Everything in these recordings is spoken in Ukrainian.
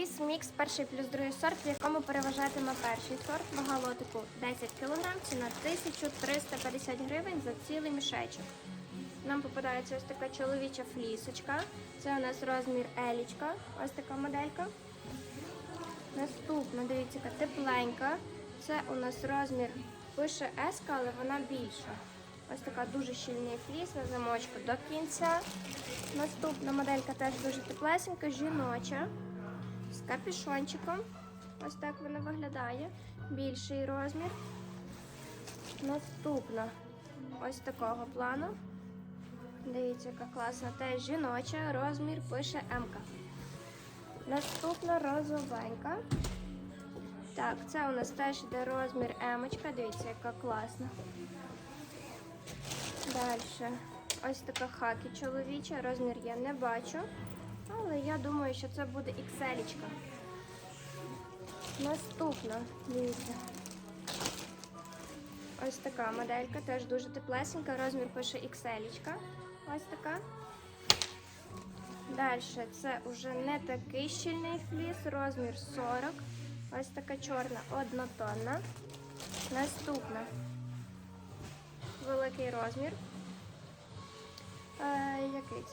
фліс мікс перший плюс другий сорт, в якому переважатиме перший сорт. Вага лотику 10 кг, ціна 1350 гривень за цілий мішечок. Нам попадається ось така чоловіча флісочка. Це у нас розмір елічка, ось така моделька. Наступна, дивіться, яка тепленька. Це у нас розмір пише S, але вона більша. Ось така дуже щільний фліс на замочку до кінця. Наступна моделька теж дуже теплесенька, жіноча, з капюшончиком. Ось так вона виглядає. Більший розмір. Наступна ось такого плану. Дивіться, яка класна. Теж жіноча, розмір пише М. Наступна розовенька. Так, це у нас теж йде розмір емочка. Дивіться, яка класна. Далі. Ось така хакі чоловіча. Розмір я не бачу. Але я думаю, що це буде XL. -ічка. Наступна, дивіться. Ось така моделька, теж дуже теплесенька. Розмір пише XL. Ось така. Далі це вже не такий щільний фліс, розмір 40. Ось така чорна однотонна. Наступна великий розмір.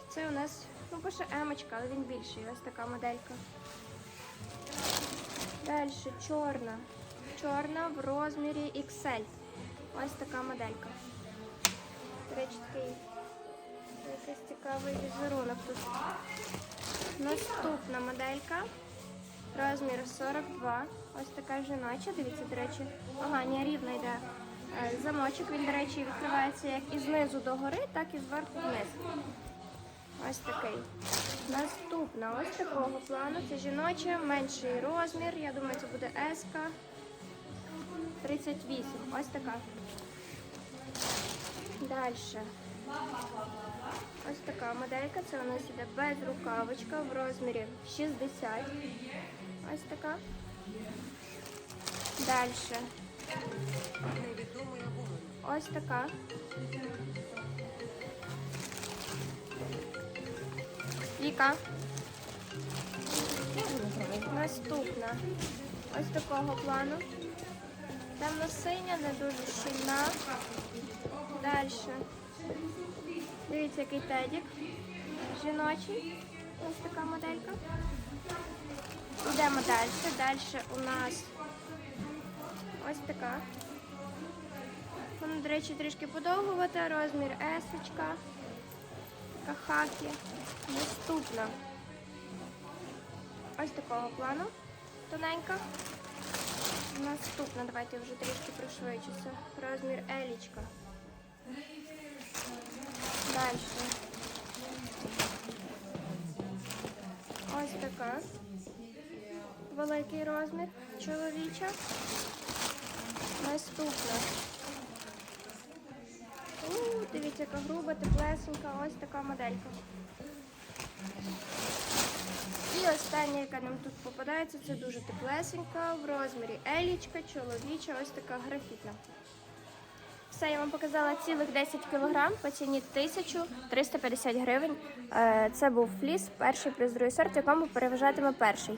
Це? У нас, ну, пише емочка, але він більший. Ось така моделька. Далі чорна. Чорна в розмірі XL. Ось така моделька. До якийсь цікавий візерунок тут. Наступна моделька. Розмір 42. Ось така жіноча. Дивіться, до речі. Ага, ні, рівно йде е, замочок. Він, до речі, відкривається як і знизу до гори, так і зверху вниз. Ось такий. Наступна ось такого плану. Це жіноча, менший розмір. Я думаю, це буде S. 38. Ось така. Далі. Ось така моделька. Це у нас іде безрукавочка в розмірі 60. Ось така. Далі. Ось така. Віка. Наступна. Ось такого плану. Темно-синя, не дуже щільна. Далі. Дивіться, який тедік. Жіночий. Ось така моделька. Йдемо далі. Далі у нас ось така. Вона, до речі, трішки подовгувата. Розмір есочка. Така хакі. Наступна. Ось такого плану. Тоненька. Наступна, давайте вже трішки пришвидшуся. Розмір елічка. Далі. Ось така. Великий розмір чоловіча. Наступна. Дивіться, яка груба, теплесенька, ось така моделька. І остання, яка нам тут попадається, це дуже теплесенька в розмірі елічка, чоловіча, ось така графітна. Все, я вам показала цілих 10 кг по ціні 1350 гривень. Е, Це був фліс, перший плюс другий сорт, якому переважатиме перший.